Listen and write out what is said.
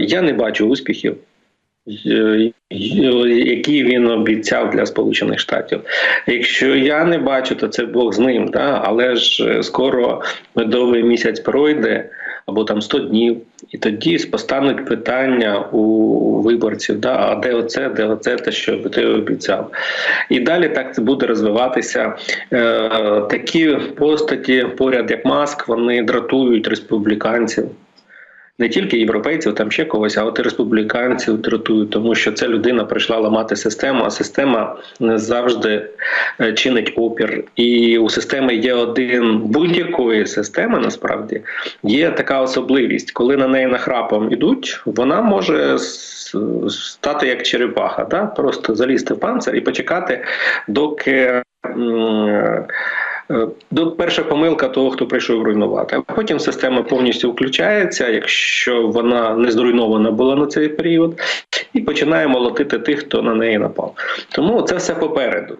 я не бачу успіхів. е, Які він обіцяв для Сполучених Штатів. Якщо я не бачу, то це Бог з ним. Да? Але ж е, скоро медовий місяць пройде, або там 100 днів, і тоді постануть питання у виборців: да? а де оце, де оце, те, що ти обіцяв. І далі так це буде розвиватися. Е, такі постаті, поряд як Маск, вони дратують республіканців. Не тільки європейців, там ще когось, а от і республіканців дратують, тому що ця людина прийшла ламати систему, а система не завжди е, чинить опір. І у системи є один будь-якої системи, насправді є така особливість, коли на неї нахрапом ідуть, вона може стати як черепаха, да? просто залізти в панцир і почекати, доки. Е, перша помилка того, хто прийшов руйнувати. А потім система повністю включається, якщо вона не зруйнована була на цей період, і починає молотити тих, хто на неї напав. Тому це все попереду.